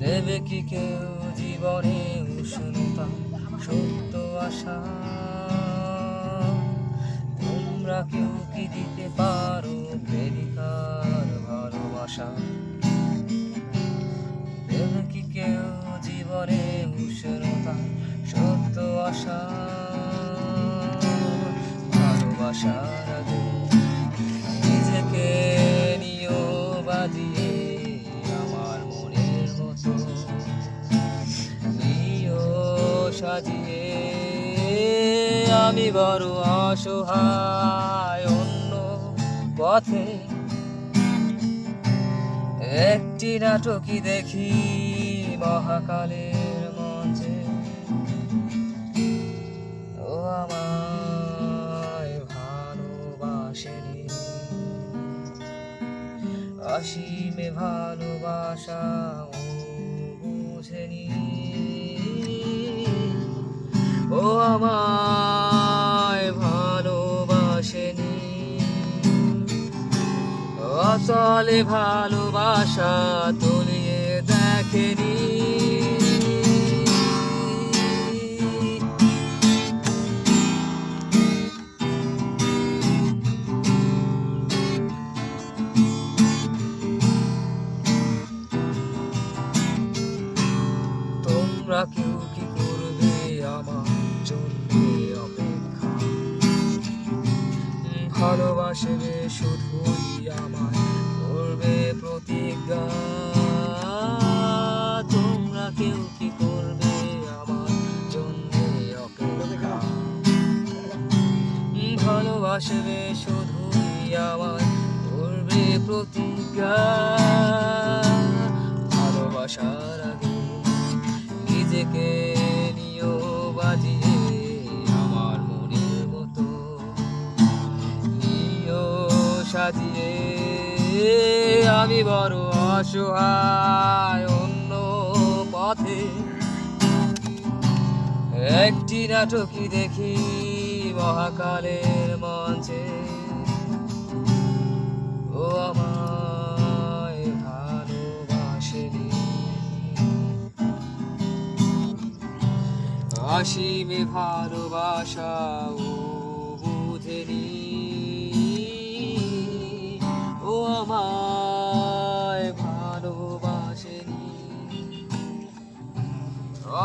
দেবে কি কেউ জীবনে উষ্ণতা সত্য আশা? তোমরা কেউ কি দিতে নিজেকে নিও বাজিয়ে আমার সাজিয়ে। আমি বড় অসহায়, অন্য পথে একটি নাটকই দেখি মহাকালের মঞ্চে। অসীমে ভালোবাসা ও বুঝেনি। ও আমায় ভালোবাসেনি। অচলে ভালোবাসা তুলিয়ে দেখেনি। ভালোবাসবে শুধুই আমার করবে প্রতিজ্ঞা। তোমরা কেউ কি করবে আমার জন্য ভালোবাসবে শুধুই আমার করবে প্রতিজ্ঞা। সাজিয়ে আমি বড় অসহায় অন্য পথে। একটি নাটকই দেখি মহাকালের মঞ্চে। ও আমায় ভালোবাসেনি। অসীমে ভালোবাসা ও বুঝেনি।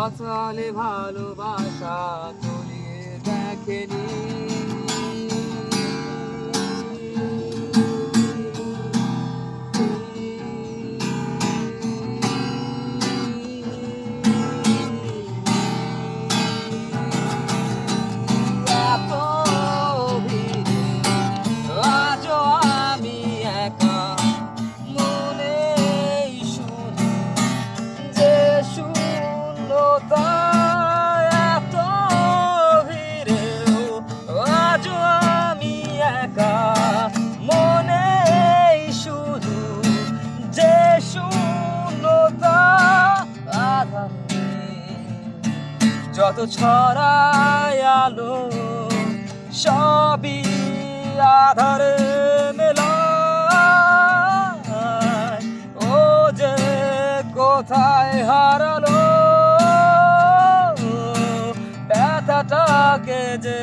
অচলে ভালোবাসা তুলিয়ে দেখেনি যত ছড়ায় আলো সবই আধারে মেলায়। ও যে কোথায় হারালো ব্যথাটাকে যে